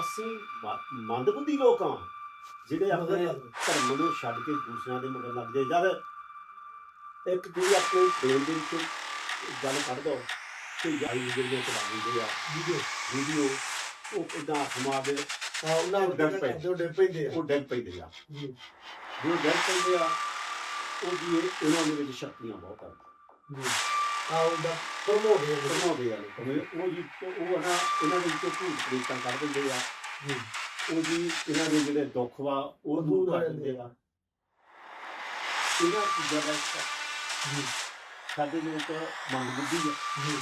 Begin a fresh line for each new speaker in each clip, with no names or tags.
ਅਸੀਂ ਮ- ਮੰਦਬੁੱਧੀ ਲੋਕ ਹਾਂ ਜਿਹੜੇ ਆਪਣੇ
ਲੱਗ।
ਧਰਮ ਨੂੰ ਛੱਡ ਕੇ ਦੂਸਰਿਆਂ ਦੇ ਮਗਰ ਲੱਗਦੇ ਜਦ ਇੱਕ ਜਿਹੜੀ ਆਪਣੇ ਬ੍ਰੇਨ ਦੇ ਵਿੱਚ ਗੱਲ ਕੱਢ ਦੋ ਕਿ ਜਾਈ ਜਿਹੜੀਆਂ ਚਲਾ ਦਿੰਦੇ ਆ
ਵੀਡੀਓ।
ਵੀਡੀਓ ਉਹ ਇਦਾਂ ਹਮਾਰੇ
ਹਾਂ ਉਹਨਾਂ ਨੂੰ
ਡਰ ਪਏ।
ਹੋ ਡਰ ਪੈਂਦੇ ਆ।
ਉਹ ਡੈਗ ਪੈਂਦੇ ਆ।
ਜੀ
ਜੋ ਡੈਗ ਪੈਂਦੇ ਆ ਉਹ ਜੀ ਇਹ- ਇਹਨਾਂ ਦੇ ਵਿੱਚ ਸ਼ਕਤੀਆਂ ਬਹੁਤ ਆ।
ਜੀ ਆ ਉਹਦਾ
ਬਣਾਉਂਦੇ ਆ ਲੋਕ। ਉਹ ਜੀ ਉਹ ਨਾ ਇਹਨਾਂ ਦੇ ਵਿੱਚੋਂ ਭੂਤ ਪ੍ਰੇਤਾਂ ਕੱਢ ਦਿੰਦੇ ਆ।
ਜੀ
ਉਹ ਜੀ ਇਹਨਾਂ ਦੇ ਜਿਹੜੇ ਦੁੱਖ ਵਾ ਉਹ ਦੂਰ ਕਰ ਦਿੰਦੇ ਆ। ਇਹਨਾਂ ਚੀਜ਼ਾਂ ਦਾ
ਜੀ
ਸਾਡੇ ਲੋਕ ਮੰਦਬੁੱਧੀ ਆ।
ਜੀ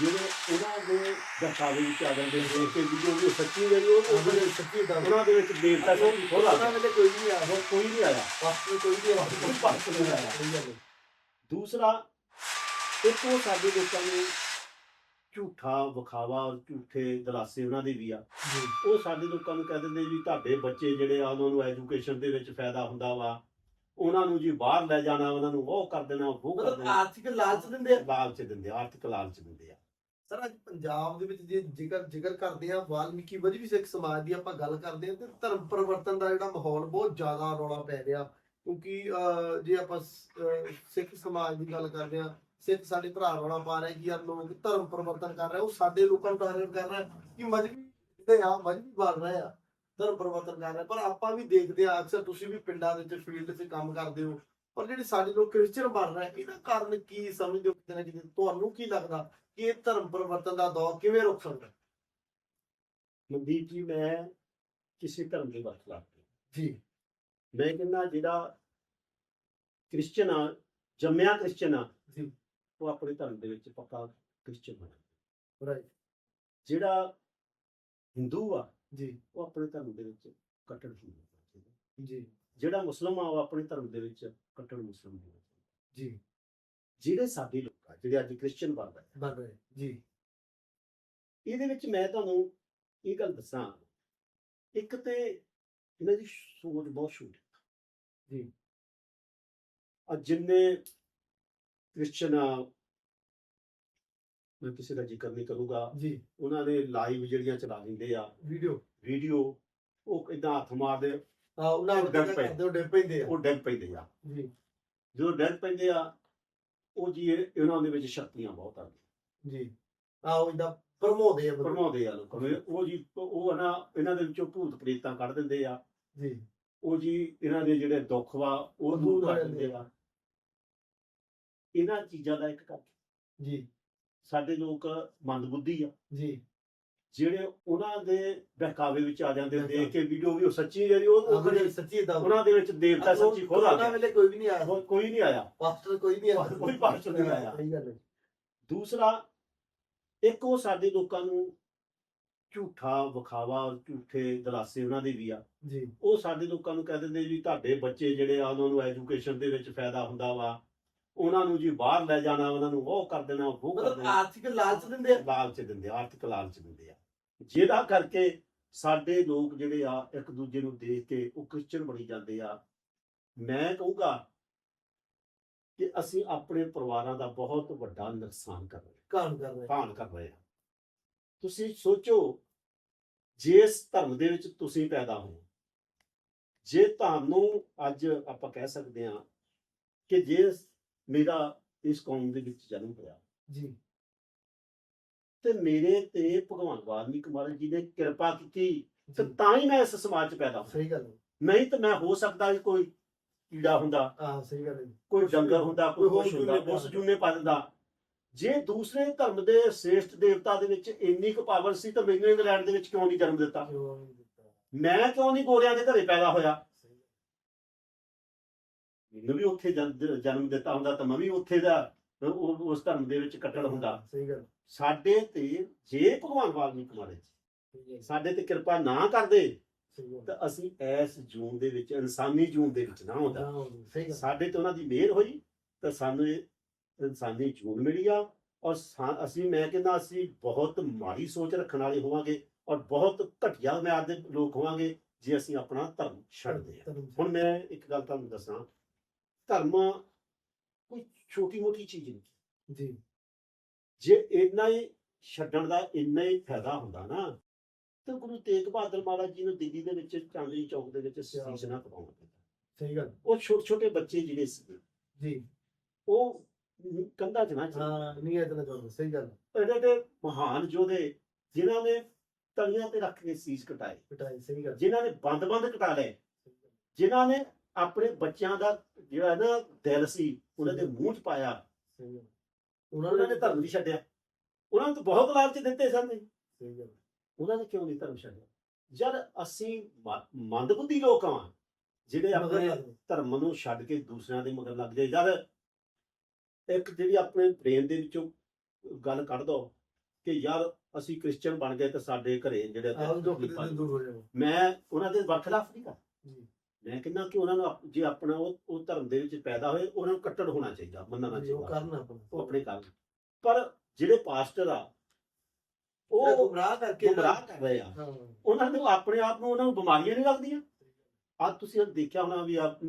ਜਿਹੜੇ ਉਹਨਾਂ ਦੇ ਦਰਸਾਵੇ ਵਿੱਚ ਆ ਜਾਂਦੇ ਨੇ ਕਿ ਵੀ ਜੋ ਵੀ ਸੱਚੀ ਹੈ ਉਹ
ਉਹ
ਉਹ
ਬੜੇ ਸੱਚੀ ਦਾ
ਉਹਨਾਂ ਦੇ ਵਿੱਚ ਦੇਵਤਾ ਸੱਚੀ ਖੋਲ
ਉਹਨਾਂ ਵੇਲੇ ਕੋਈ ਨਹੀਂ ਆਇਆ।
ਕੋਈ ਨਹੀਂ ਆਇਆ।
ਵਾਸਤੇ ਕੋਈ ਨਹੀਂ ਆਇਆ।
ਕੋਈ। ਦੂਸਰਾ ਇੱਕ ਉਹ ਸਾਡੇ ਲੋਕਾਂ ਨੂੰ ਝੂਠਾ ਵਿਖਾਵਾ ਝੂਠੇ ਦਲਾਸੇ ਉਹਨਾਂ ਦੇ ਵੀ ਆ। ਉਹ ਸਾਡੇ ਲੋਕਾਂ ਨੂੰ ਕਹਿ ਦਿੰਦੇ ਵੀ ਤੁਹਾਡੇ ਬੱਚੇ ਜਿਹੜੇ ਆ ਉਹਨਾਂ ਨੂੰ ਐਜੂਕੇਸ਼ਨ ਦੇ ਵਿੱਚ ਫਾਇਦਾ ਹੁੰਦਾ ਵਾ। ਉਹਨਾਂ ਨੂੰ ਜੀ ਬਾਹਰ ਲੈ ਜਾਣਾ ਉਹਨਾਂ ਨੂੰ ਉਹ ਕਰ ਦੇਣਾ ਉਹ ਕਰ ਦੇਣਾ।
ਆਰਥਿਕ ਲਾਲਚ ਦਿੰਦੇ ਆ?
ਲਾਲਚ ਦਿੰਦੇ ਆ, ਆਰਥਿਕ ਲਾਲਚ ਦਿੰਦੇ ਆ।
ਸਰ ਅੱਜ ਪੰਜਾਬ ਦੇ ਵਿੱਚ ਜੇ ਜ਼ਿਕਰ ਜ਼ਿਕਰ ਕਰਦੇ ਆ ਵਾਲਮੀਕੀ ਵਜ੍ਹ ਵੀ ਸਿੱਖ ਸਮਾਜ ਦੀ ਆਪਾਂ ਗੱਲ ਕਰਦੇ ਆ ਤੇ ਧਰਮ ਪਰਿਵਰਤਨ ਦਾ ਜਿਹੜਾ ਮਾਹੌਲ ਬਹੁਤ ਜ਼ਿਆਦਾ ਰੌਲਾ ਪੈ ਰਿਹਾ। ਕਿਉਂਕਿ ਜੇ ਆਪਾਂ ਸਿੱਖ ਸਮਾਜ ਦੀ ਗੱਲ ਕਰਦੇ ਆ ਸਿੱਖ ਸਾਡੇ ਭਰਾ ਰੌਲਾ ਪਾ ਰਹੇ ਕਿ ਯਾਰ ਲੋਕ ਧਰਮ ਪਰਿਵਰਤਨ ਕਰ ਰਹੇ ਉਹ ਸਾਡੇ ਲੋਕਾਂ ਨੂੰ ਟਾਰਗੇਟ ਕਰ ਰਹੇ ਕਿ ਮਜਬੀ ਜਿਹੜੇ ਆ ਮਜਬੀ ਬਣ ਰਹੇ ਆ ਧਰਮ ਪਰਿਵਰਤਨ ਕਰ ਰਹੇ ਪਰ ਆਪਾਂ ਵੀ ਦੇਖਦੇ ਆ ਅਕਸਰ ਤੁਸੀਂ ਵੀ ਪਿੰਡਾਂ ਦੇ ਵਿੱਚ ਫੀਲਡ 'ਚ ਕੰਮ ਕਰਦੇ ਹੋ ਪਰ ਜਿਹੜੇ ਸਾਡੇ ਲੋਕ ਕ੍ਰਿਸਚੀਅਨ ਬਣ ਰਹੇ ਇਹਦਾ ਕਾਰਨ ਕੀ ਸਮਝਦੇ ਹੋ ਕਿਤੇ ਨਾ ਕਿਤੇ? ਤੁਹਾਨੂੰ ਕੀ ਲੱਗਦਾ ਕਿ ਇਹ ਧਰਮ ਪਰਿਵਰਤਨ ਦਾ ਦੌਰ ਕਿਵੇਂ ਰੁਕ ਸਕਦਾ
ਮਨਦੀਪ ਜੀ ਮੈਂ ਕਿਸੇ ਧਰਮ ਦੇ ਲੱਗਦਾ
ਜੀ।
ਮੈਂ ਕਹਿੰਦਾ ਜਿਹੜਾ ਕ੍ਰਿਸਚਨ ਆ ਜੰਮਿਆ ਕ੍ਰਿਸਚਨ ਆ
ਜੀ।
ਉਹ ਆਪਣੇ ਧਰਮ ਦੇ ਵਿੱਚ ਪੱਕਾ ਕ੍ਰਿਸਚਨ ਬਣਾ।
ਰਾਈਟ
ਜਿਹੜਾ ਹਿੰਦੂ ਆ
ਜੀ।
ਉਹ ਆਪਣੇ ਧਰਮ ਦੇ ਵਿੱਚ ਕੱਟੜ ਹਿੰਦੂ।
ਜੀ।
ਜਿਹੜਾ ਮੁਸਲਮਾਨ ਆ ਉਹ ਆਪਣੇ ਧਰਮ ਦੇ ਵਿੱਚ ਕੱਟੜ ਮੁਸਲਮਾਨ ਹੋਣਾ।
ਜੀ।
ਜਿਹੜੇ ਸਾਡੇ ਲੋਕ ਆ ਜਿਹੜੇ ਅੱਜ ਕ੍ਰਿਸਚੀਅਨ ਬਣ ਰਹੇ
ਬਣ ਰਹੇ ਜੀ।
ਇਹਦੇ ਵਿੱਚ ਮੈਂ ਤੁਹਾਨੂੰ ਇਹ ਗੱਲ ਦੱਸਾਂ। ਇੱਕ ਤੇ ਇਹਨਾਂ ਦੀ ਸੋਚ ਬਹੁਤ ਛੋਟੀ
ਜੀ।
ਅੱਜ ਜਿੰਨੇ ਕ੍ਰਿਸਚਨ ਮੈਂ ਕਿਸੇ ਦਾ ਜ਼ਿਕਰ ਨਹੀਂ ਕਰੂੰਗਾ।
ਜੀ।
ਉਹਨਾਂ ਨੇ ਲਾਈਵ ਜਿਹੜੀਆਂ ਚਲਾ ਦਿੰਦੇ ਆ।
ਵੀਡੀਓ
ਵੀਡੀਓ ਉਹ ਇਦਾਂ ਹੱਥ ਮਾਰਦੇ
ਆ। ਉਹਨਾਂ ਨੂੰ
ਡਰ
ਡਰ
ਪਏ।
ਕਰਦੇ ਹੋ ਡਰ ਪੈਂਦੇ ਆ।
ਉਹ ਡੈਗ ਪੈਂਦੇ ਆ।
ਜੀ।
ਜਦੋਂ ਡੈਗ ਪੈਂਦੇ ਆ ਉਹ ਜੀ ਇਹ- ਇਹਨਾਂ ਦੇ ਵਿੱਚ ਸ਼ਕਤੀਆਂ ਬਹੁਤ ਆ
ਜੀ। ਆ ਉਹ ਇਦਾਂ ਪ੍ਰਮੋਦੇ ਆ ਬੰਦੇ।
ਪਰਮਾਉਂਦੇ ਆ ਲੋਕਾਂ ਨੂੰ। ਉਹ ਜੀ ਉਹ ਨਾ ਇਹਨਾਂ ਦੇ ਵਿੱਚੋਂ ਭੂਤ ਪ੍ਰੇਤਾਂ ਕੱਢ ਦਿੰਦੇ ਆ।
ਜੀ।
ਉਹ ਜੀ ਇਹਨਾਂ ਦੇ ਜਿਹੜੇ ਦੁੱਖ ਵਾ ਉਹ ਦੂਰ ਕਰ ਦਿੰਦੇ ਆ। ਇਹਨਾਂ ਚੀਜ਼ਾਂ ਦਾ ਇੱਕ ਕਰਕੇ
ਜੀ।
ਸਾਡੇ ਲੋਕ ਮੰਦਬੁੱਧੀ ਆ।
ਜੀ।
ਜਿਹੜੇ ਉਹਨਾਂ ਦੇ ਬਹਿਕਾਵੇ ਵਿੱਚ ਆ ਜਾਂਦੇ ਦੇਖ ਕੇ ਵੀਡੀਓ ਵੀ ਉਹ ਸੱਚੀ ਜਿਹੜੀ ਉਹ
ਸੱਚੀ ਦਾ
ਉਹਨਾਂ ਦੇ ਵਿੱਚ ਦੇਵਤਾ ਸੱਚੀ ਖੋਲ ਆ ਗਿਆ।
ਵੇਲੇ ਕੋਈ ਵੀ ਨਹੀਂ ਆਇਆ।
ਕੋਈ ਨਹੀਂ ਆਇਆ।
ਪਾਸਟਰ ਕੋਈ ਨਹੀਂ ਆਇਆ।
ਕੋਈ ਪਾਸਟਰ ਨਹੀਂ ਆਇਆ।
ਸਹੀ ਗੱਲ ਹੈ
ਦੂਸਰਾ ਇੱਕ ਉਹ ਸਾਡੇ ਲੋਕਾਂ ਨੂੰ ਝੂਠਾ ਵਿਖਾਵਾ ਝੂਠੇ ਦਲਾਸੇ ਉਹਨਾਂ ਦੇ ਵੀ ਆ।
ਜੀ।
ਉਹ ਸਾਡੇ ਲੋਕਾਂ ਨੂੰ ਕਹਿ ਦਿੰਦੇ ਵੀ ਤੁਹਾਡੇ ਬੱਚੇ ਜਿਹੜੇ ਆ ਉਹਨਾਂ ਨੂੰ ਐਜੂਕੇਸ਼ਨ ਦੇ ਵਿੱਚ ਫਾਇਦਾ ਹੁੰਦਾ ਵਾ। ਉਹਨਾਂ ਨੂੰ ਜੀ ਬਾਹਰ ਲੈ ਜਾਣਾ ਉਹਨਾਂ ਨੂੰ ਉਹ ਕਰ ਦੇਣਾ ਉਹ ਕਰ
ਮਤਲਬ
ਦੇਣਾ।
ਆਰਥਿਕ ਲਾਲਚ ਦਿੰਦੇ ਆ?
ਲਾਲਚ ਦਿੰਦੇ ਆ, ਆਰਥਿਕ ਲਾਲਚ ਦਿੰਦੇ ਆ। ਜਿਹਦਾ ਕਰਕੇ ਸਾਡੇ ਲੋਕ ਜਿਹੜੇ ਆ ਇੱਕ ਦੂਜੇ ਨੂੰ ਦੇਖ ਕੇ ਉਹ ਕ੍ਰਿਸਚਨ ਬਣੀ ਜਾਂਦੇ ਆ। ਮੈਂ ਕਹੂੰਗਾ ਕਿ ਅਸੀਂ ਆਪਣੇ ਪਰਿਵਾਰਾਂ ਦਾ ਬਹੁਤ ਵੱਡਾ ਨੁਕਸਾਨ ਕਰ ਰਹੇ
ਕਾਨ ਕਰ ਰਹੇ
ਹਾਂ। ਭਾਨ ਕਰ ਰਹੇ ਹਾਂ। ਤੁਸੀਂ ਸੋਚੋ ਜਿਸ ਧਰਮ ਦੇ ਵਿੱਚ ਤੁਸੀਂ ਪੈਦਾ ਹੋਏ ਜੇ ਤੁਹਾਨੂੰ ਅੱਜ ਆਪਾਂ ਕਹਿ ਸਕਦੇ ਹਾਂ ਕਿ ਜੇ ਮੇਰਾ ਇਸ ਕੌਮ ਦੇ ਵਿੱਚ ਜਨਮ ਹੋਇਆ।
ਜੀ।
ਤੇ ਮੇਰੇ ਤੇ ਭਗਵਾਨ ਵਾਲਮੀਕ ਮਹਾਰਾਜ ਜੀ ਨੇ ਕਿਰਪਾ ਕੀਤੀ ਤੇ ਤਾਂ ਹੀ ਮੈਂ ਇਸ ਸਮਾਜ 'ਚ ਪੈਦਾ ਹੋਇਆ।
ਸਹੀ ਗੱਲ ਹੈ।
ਨਹੀਂ ਤਾਂ ਮੈਂ ਹੋ ਸਕਦਾ ਸੀ ਕੋਈ ਕੀੜਾ ਹੁੰਦਾ
ਹਾਂ ਸਹੀ ਗੱਲ ਹੈ
ਕੋਈ ਡੰਗਰ ਹੁੰਦਾ ਕੋਈ ਕੁਛ ਹੁੰਦਾ। ਉਸ ਜੂਨੇ ਪਾ ਦਿੰਦਾ। ਜੇ ਦੂਸਰੇ ਧਰਮ ਦੇ ਸ੍ਰੇਸ਼ਟ ਦੇਵਤਾ ਦੇ ਵਿੱਚ ਇੰਨੀ ਕੁ ਪਾਵਰ ਸੀ ਤਾਂ ਮੈਨੂੰ ਇੰਗਲੈਂਡ ਦੇ ਵਿੱਚ ਕਿਉਂ ਨਹੀਂ ਜਨਮ ਦਿੱਤਾ? ਮੈਂ ਕਿਉਂ ਨਹੀਂ ਗੋਰਿਆਂ ਦੇ ਘਰੇ ਪੈਦਾ ਹੋਇਆ। ਮੈਨੂੰ ਵੀ ਉੱਥੇ ਜਨ- ਜਨਮ ਦਿੱਤਾ ਹੁੰਦਾ ਤਾਂ ਮੈਂ ਵੀ ਉੱਥੇ ਦਾ ਉਹ- ਉਸ ਧਰਮ ਦੇ ਵਿੱਚ ਕੱਟੜ ਹੁੰਦਾ।
ਸਹੀ ਗੱਲ।
ਸਾਡੇ ਤੇ ਜੇ ਭਗਵਾਨ ਵਾਲਮੀਕ ਮਹਾਰਾਜ
ਸਹੀ ਗੱਲ,
ਸਾਡੇ ਤੇ ਕਿਰਪਾ ਨਾ ਕਰਦੇ
ਸਹੀ ਗੱਲ।
ਤਾਂ ਅਸੀਂ ਇਸ ਜੂਨ ਦੇ ਵਿੱਚ ਇਨਸਾਨੀ ਜੂਨ ਦੇ ਵਿੱਚ ਨਾ ਹੁੰਦਾ।
ਸਹੀ ਗੱਲ।
ਸਾਡੇ ਤੇ ਉਹਨਾਂ ਦੀ ਮਿਹਰ ਹੋਈ ਤਾਂ ਸਾਨੂੰ ਇਹ ਇਨਸਾਨੀ ਜੂਨ ਮਿਲੀ ਆ ਔਰ ਸਾ- ਅਸੀਂ ਮੈਂ ਕਹਿੰਦਾ ਅਸੀਂ ਬਹੁਤ ਮਾੜੀ ਸੋਚ ਰੱਖਣ ਵਾਲੇ ਹੋਵਾਂਗੇ ਔਰ ਬਹੁਤ ਘਟੀਆ ਮਿਆਰ ਦੇ ਲੋਕ ਹੋਵਾਂਗੇ ਜੇ ਅਸੀਂ ਆਪਣਾ ਧਰਮ ਛੱਡਦੇ ਹਾਂ।
ਧਰਮ-
ਹੁਣ ਮੈਂ ਇੱਕ ਗੱਲ ਤੁਹਾਨੂੰ ਦੱਸਾਂ ਧਰਮ ਕੋਈ ਛੋਟੀ ਮੋਟੀ ਚੀਜ਼ ਨਹੀਂ।
ਜੀ।
ਜੇ ਇੰਨਾ ਹੀ ਛੱਡਣ ਦਾ ਇੰਨਾ ਹੀ ਫਾਇਦਾ ਹੁੰਦਾ ਨਾ ਤੇ ਗੁਰੂ ਤੇਗ ਬਹਾਦਰ ਮਹਾਰਾਜ ਜੀ ਨੂੰ ਦਿੱਲੀ ਦੇ ਵਿੱਚ ਚਾਂਦਨੀ ਚੌਕ ਦੇ ਵਿੱਚ ਸੀਸ ਨਾ ਕਰਾਉਣਾ ਪਿਆ
ਸਹੀ ਗੱਲ।
ਉਹ ਛੋਟੇ ਛੋਟੇ ਬੱਚੇ ਜਿਹੜੇ ਸੀ
ਜੀ।
ਉਹ ਕੰਧਾਂ 'ਚ ਨਾ।
ਹਾਂ ਨਹੀਂ ਇਤਨਾ ਚਾਹੁੰਦਾ ਸਹੀ ਗੱਲ।
ਇਹਦੇ ਤੇ ਮਹਾਨ ਯੋਧੇ ਜਿਨ੍ਹਾਂ ਨੇ ਤਲੀਆਂ ਤੇ ਰੱਖ ਕੇ ਸੀਸ ਕਟਾਏ।
ਕਟਾਈ ਸਹੀ ਗੱਲ।
ਜਿਨ੍ਹਾਂ ਨੇ ਬੰਦ-ਬੰਦ ਕਟਾ ਲਏ। ਜਿਨ੍ਹਾਂ ਨੇ ਆਪਣੇ ਬੱਚਿਆਂ ਦਾ ਜਿਹੜਾ ਨਾ ਦਿਲ ਸੀ ਉਹਨਾਂ ਦੇ ਮੂੰਹ 'ਚ ਪਾਇਆ।
ਸਹੀ ਗੱਲ
ਉਹਨਾਂ ਨੇ ਧਰਮ ਨਹੀਂ ਛੱਡਿਆ। ਉਹਨਾਂ ਨੂੰ ਤਾਂ ਬਹੁਤ ਲਾਲਚ ਦਿੱਤੇ ਸਨ
ਸਹੀ ਗੱਲ
ਉਹਨਾਂ ਨੇ ਕਿਉਂ ਨਹੀਂ ਧਰਮ ਛੱਡਿਆ? ਜਦ ਅਸੀਂ ਮੰਦਬੁੱਧੀ ਲੋਕ ਹਾਂ ਜਿਹੜੇ ਆਪਣੇ। ਧਰਮ ਨੂੰ ਛੱਡ ਕੇ ਦੂਸਰਿਆਂ ਦੇ ਮਗਰ ਲੱਗ ਜਾਏ ਜਦ ਇੱਕ ਜਿਹੜੀ ਆਪਣੇ ਬ੍ਰੇਨ ਦੇ ਵਿੱਚੋਂ ਗੱਲ ਕੱਢ ਦੋ ਕਿ ਯਾਰ ਅਸੀਂ ਕ੍ਰਿਸਚੀਅਨ ਬਣ ਗਏ ਤੇ ਸਾਡੇ ਘਰੇ ਜਿਹੜੇ
ਹੋ
ਮੈਂ ਉਹਨਾਂ ਦੇ ਵਰਖਲਾਫ ਨਹੀਂ ਕਰ ਮੈਂ ਕਹਿੰਦਾ ਕਿ ਉਹਨਾਂ ਨੂੰ ਆਪ- ਜੇ ਆਪਣਾ ਉਹ ਉਹ ਧਰਮ ਦੇ ਵਿੱਚ ਪੈਦਾ ਹੋਏ ਉਹਨਾਂ ਨੂੰ ਕੱਟੜ ਹੋਣਾ ਚਾਹੀਦਾ ਮੰਨਣਾ
ਜੀ, ਉਹ
ਚਾਹੀਦਾ।
ਕਰਨਾ ਆਪਣਾ।
ਉਹ ਆਪਣੇ ਕੰਮ ਪਰ ਜਿਹੜੇ ਪਾਸਟਰ ਆ
ਉਹ
ਉਹ
ਗੁੰਮਰਾਹ ਕਰਕੇ
ਗੁੰਮਰਾਹ ਕਰ ਰਹੇ ਆ
ਹਾਂ।
ਉਹਨਾਂ ਨੂੰ ਆਪਣੇ ਆਪ ਨੂੰ ਉਹਨਾਂ ਨੂੰ ਬਿਮਾਰੀਆਂ ਨਹੀਂ ਲੱਗਦੀਆਂ। ਅੱਜ ਤੁਸੀਂ ਦੇਖਿਆ ਹੋਣਾ ਵੀ ਆ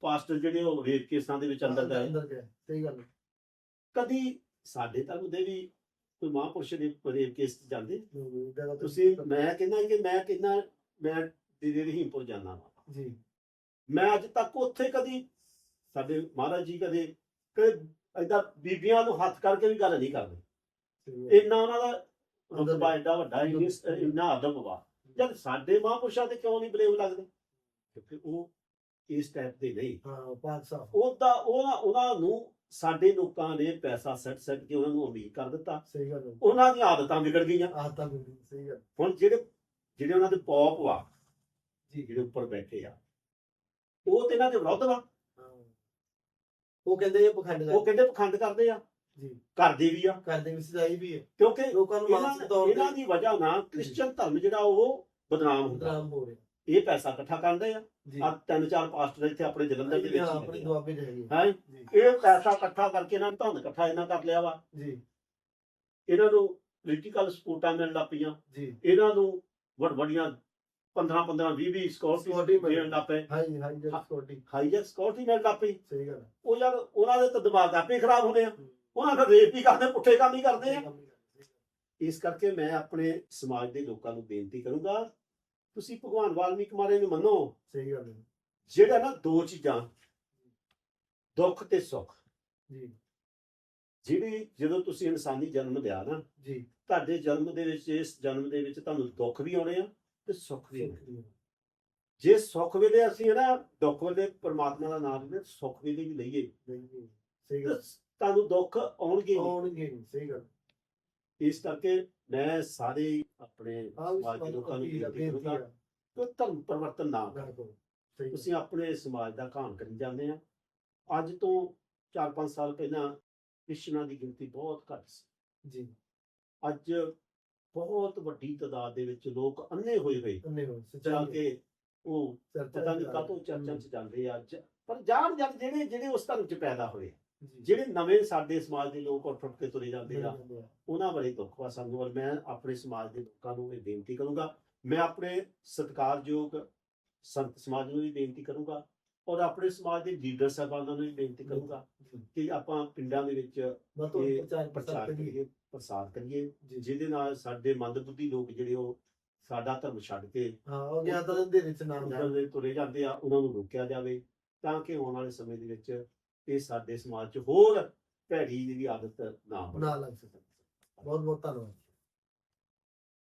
ਪਾਸਟਰ ਜਿਹੜੇ ਉਹ ਰੇਪ ਕੇਸਾਂ ਦੇ ਵਿੱਚ ਅੰਦਰ ਗਏ।
ਅੰਦਰ ਗਏ ਸਹੀ ਗੱਲ
ਕਦੀ ਸਾਡੇ ਧਰਮ ਦੇ ਵੀ ਕੋਈ ਮਹਾਂਪੁਰਸ਼ ਦੇ ਰੇਪ ਕੇਸ 'ਚ ਜਾਂਦੇ? ਤੁਸੀਂ ਮੈਂ ਕਹਿੰਦਾ ਕਿ ਮੈਂ ਕਹਿੰਦਾ ਮੈਂ ਦੀਦੀ ਰਹੀਮਪੁਰ ਜਾਂਦਾ ਵਾਂ।
ਜੀ।
ਮੈਂ ਅੱਜ ਤੱਕ ਉੱਥੇ ਕਦੀ ਸਾਡੇ ਮਹਾਰਾਜ ਜੀ ਕਦੇ ਕਦੇ ਏਦਾਂ ਬੀਬੀਆਂ ਨੂੰ ਹੱਥ ਕਰਕੇ ਵੀ ਗੱਲ ਨਹੀਂ ਕਰਦੇ। ਇੰਨਾ ਉਹਨਾਂ ਦਾ ਰੁਤਬਾ ਐਡਾ ਵੱਡਾ ਇੰਨੀ- ਇੰਨਾ ਅਦਬ ਵਾ। ਜਦ ਸਾਡੇ ਮਹਾਂਪੁਰਸ਼ਾਂ ਤੇ ਕਿਉਂ ਨਹੀਂ ਬਲੇਮ ਲੱਗਦੇ? ਕਿਉਂਕਿ ਉਹ ਇਸ ਟਾਈਪ ਦੇ ਨਹੀਂ।
ਹਾਂ ਪਾਕ ਸਾਫ਼।
ਉਹਦਾ ਉਹਨਾਂ ਉਹਨਾਂ ਨੂੰ ਸਾਡੇ ਲੋਕਾਂ ਨੇ ਪੈਸਾ ਸੱਟ ਸੱਟ ਕੇ ਉਹਨਾਂ ਨੂੰ ਅਮੀਰ ਕਰ ਦਿੱਤਾ।
ਸਹੀ ਗੱਲ।
ਉਹਨਾਂ ਦੀਆਂ ਆਦਤਾਂ ਵਿਗੜ ਗਈਆਂ।
ਆਦਤਾਂ ਵੀ ਸਹੀ ਗੱਲ।
ਹੁਣ ਜਿਹੜੇ ਜਿਹੜੇ ਉਹਨਾਂ ਦੇ ਪੌਪ ਵਾ ਜਿਹੜੇ ਉੱਪਰ ਬੈਠੇ ਆ। ਉਹ ਤੇ ਇਹਨਾਂ ਦੇ ਵਿਰੁੱਧ ਵਾ।
ਉਹ ਕਹਿੰਦੇ ਇਹ ਪਖੰਡ
ਉਹ ਕਹਿੰਦੇ ਪਖੰਡ ਕਰਦੇ ਆ।
ਜੀ।
ਕਰਦੇ ਵੀ ਆ।
ਕਰਦੇ ਵੀ ਸਜਾਈ ਵੀ ਹੈ
ਕਿਉਂਕਿ
ਲੋਕਾਂ ਨੂੰ ਮਾਨਸਿਕ
ਇਹਨਾਂ
ਤੌਰ
ਇਹਨਾਂ
ਤੇ
ਦੀ ਵਜ੍ਹਾ ਨਾਲ ਕ੍ਰਿਸਚੀਅਨ ਧਰਮ ਜਿਹੜਾ ਉਹ ਬਦਨਾਮ ਹੁੰਦਾ।
ਬਦਨਾਮ ਹੋ ਰਿਹਾ।
ਇਹ ਪੈਸਾ ਇਕੱਠਾ ਕਰਦੇ ਆ।
ਜੀ।
ਆ ਤਿੰਨ ਚਾਰ ਪਾਸਟਰ ਇੱਥੇ ਆਪਣੇ ਜਲੰਧਰ ਦੇ
ਹਾਂ
ਵਿੱਚ
ਆਪਣੇ
ਹੀ
ਦੁਆਬੇ ਚ ਹੈਗੇ
ਹੈ?
ਜੀ।
ਇਹ ਪੈਸਾ ਇਕੱਠਾ ਕਰਕੇ ਇਹਨਾਂ ਨੇ ਧੰਨ ਇਕੱਠਾ ਇਹਨਾਂ ਕਰ ਲਿਆ ਵਾ।
ਜੀ।
ਇਹਨਾਂ ਨੂੰ ਪੋਲੀਟੀਕਲ ਸਪੋਰਟਾਂ ਮਿਲਣ ਲੱਗ ਪਈਆਂ।
ਜੀ।
ਇਹਨਾਂ ਨੂੰ ਵੱਡ ਵੱਡੀਆਂ 15 15 20 20
Security
ਸਕਿਉਰਟੀ
ਮਿਲ-
ਦੇਣ ਲੱਗ ਪਏ।
ਹਾਈ ਜੱਟ ਸਕਿਉਰਟੀ
ਹਾਈਜੈਕ ਸਕਿਉਰਟੀ ਮਿਲਣ ਲੱਗ ਪਈ।
ਸਹੀ ਗੱਲ।
ਉਹ ਯਾਰ ਉਹਨਾਂ ਦੇ ਤਾਂ ਦਿਮਾਗ ਆਪੇ ਖਰਾਬ ਹੁੰਦੇ ਆ। ਉਹਨਾਂ ਦਾ ਰੇਪ ਹੀ ਕਰਦੇ ਪੁੱਠੇ ਕੰਮ ਹੀ ਕਰਦੇ ਆ ਇਸ ਕਰਕੇ ਮੈਂ ਆਪਣੇ ਸਮਾਜ ਦੇ ਲੋਕਾਂ ਨੂੰ ਬੇਨਤੀ ਕਰੂੰਗਾ ਤੁਸੀਂ ਭਗਵਾਨ ਵਾਲਮੀਕ ਮਾਰੇ ਨੂੰ ਮੰਨੋ।
ਸਹੀ ਗੱਲ ਹੈ
ਜਿਹੜਾ ਨਾ ਦੋ ਚੀਜ਼ਾਂ ਦੁੱਖ ਤੇ ਸੁੱਖ।
ਜੀ।
ਜਿਹੜੀ ਜਦੋਂ ਤੁਸੀਂ ਇਨਸਾਨੀ ਜਨਮ ਲਿਆ ਨਾ
ਜੀ।
ਤੁਹਾਡੇ ਜਨਮ ਦੇ ਵਿੱਚ ਇਸ ਜਨਮ ਦੇ ਵਿੱਚ ਤੁਹਾਨੂੰ ਦੁੱਖ ਵੀ ਆਉਣੇ ਆ ਤੇ ਸੁੱਖ ਵੀ ਆ। ਜੇ ਸੁੱਖ ਵੇਲੇ ਅਸੀਂ ਨਾ ਦੁੱਖ ਵੇਲੇ ਪ੍ਰਮਾਤਮਾ ਦਾ ਨਾਮ ਲੈਂਦੇ ਸੁੱਖ ਵੇਲੇ ਵੀ ਲਈਏ
ਸਹੀ ਗੱਲ
ਤੁਹਾਨੂੰ ਦੁੱਖ ਆਉਣਗੇ ਹੀ।
ਆਉਣਗੇ ਨੀ, ਸਹੀ ਗੱਲ
ਇਸ ਕਰਕੇ ਮੈਂ ਸਾਰੇ ਆਪਣੇ ਸਮਾਜ ਦੇ ਲੋਕਾਂ ਨੂੰ ਬੇਨਤੀ ਕਰੂੰਗਾ ਕਿ ਧਰਮ ਪਰਿਵਰਤਨ ਨਾ। ਕਰੋ। ਤੁਸੀਂ ਆਪਣੇ ਸਮਾਜ ਦਾ ਘਾਣ ਕਰੀ ਜਾਂਦੇ ਆ ਅੱਜ ਤੋਂ 4-5 ਸਾਲ ਪਹਿਲਾਂ ਕ੍ਰਿਸ਼ਨਾ ਦੀ ਗਿਣਤੀ ਬਹੁਤ ਘੱਟ ਸੀ
ਜੀ
ਅੱਜ ਬਹੁਤ ਵੱਡੀ ਤਾਦਾਦ ਦੇ ਵਿੱਚ ਲੋਕ ਅੰਨੇ ਹੋਏ ਹੋਏ
ਅੰਨੇ
ਜਾ
ਸੱਚਾਈ
ਕੇ ਉਹ ਪਤਾ ਨਹੀਂ ਕਾਹਤੋਂ ਚਰਚਾ ਚ ਜਾਂਦੇ ਆ। ਜ- ਪਰ ਜਾਣ ਜਾਣ ਜਿਹੜੇ ਜਿਹੜੇ ਉਸ ਧਰਮ ਚ ਪੈਦਾ ਹੋਏ। ਜਿਹੜੇ ਨਵੇਂ ਸਾਡੇ ਸਮਾਜ ਦੇ ਲੋਕ ਉੱਠ ਉੱਠ ਕੇ ਤੁਰੇ ਜਾਂਦੇ ਆ
ਜਾਂਦੇ।
ਉਹਨਾਂ ਬਾਰੇ ਦੁੱਖ ਵਾ ਸਾਨੂੰ। ਔਰ ਮੈਂ ਆਪਣੇ ਸਮਾਜ ਦੇ ਲੋਕਾਂ ਨੂੰ ਇਹ ਬੇਨਤੀ ਕਰੂੰਗਾ ਮੈਂ ਆਪਣੇ ਸਤਿਕਾਰਯੋਗ ਸੰਤ ਸਮਾਜ ਨੂੰ ਵੀ ਬੇਨਤੀ ਕਰੂੰਗਾ ਔਰ ਆਪਣੇ ਸਮਾਜ ਦੇ ਲੀਡਰ ਸਾਹਿਬਾਨਾਂ ਨੂੰ ਵੀ ਬੇਨਤੀ ਕਰੂੰਗਾ। ਕਿ ਆਪਾਂ ਪਿੰਡਾਂ ਦੇ ਵਿੱਚ ਇਹ
ਪ੍ਰਚਾਰ ਕਰੀਏ।
ਪ੍ਰਸਾਰ ਕਰੀਏ। ਜਿਹਦੇ ਨਾਲ ਸਾਡੇ ਮੰਦਬੁੱਧੀ ਲੋਕ ਜਿਹੜੇ ਉਹ ਸਾਡਾ ਧਰਮ ਛੱਡ ਕੇ
ਹਾਂ ਉਹ ਗਿਆਤਾ ਦੇ ਅੰਧੇਰੇ ਚ ਨਾਮ
ਉਹਨਾਂ ਦੇ ਤੁਰੇ ਜਾਂਦੇ ਆ ਉਹਨਾਂ ਨੂੰ ਰੋਕਿਆ ਜਾਵੇ ਤਾਂ ਕਿ ਆਉਣ ਵਾਲੇ ਸਮੇਂ ਦੇ ਵਿੱਚ ਇਹ ਸਾਡੇ ਸਮਾਜ 'ਚ ਹੋਰ ਭੈੜੀ ਜਿਹੜੀ ਆਦਤ ਨਾ ਬਣੇ
ਨਾ ਲੱਗ ਸਕੇ ਬਹੁਤ ਬਹੁਤ ਧੰਨਵਾਦ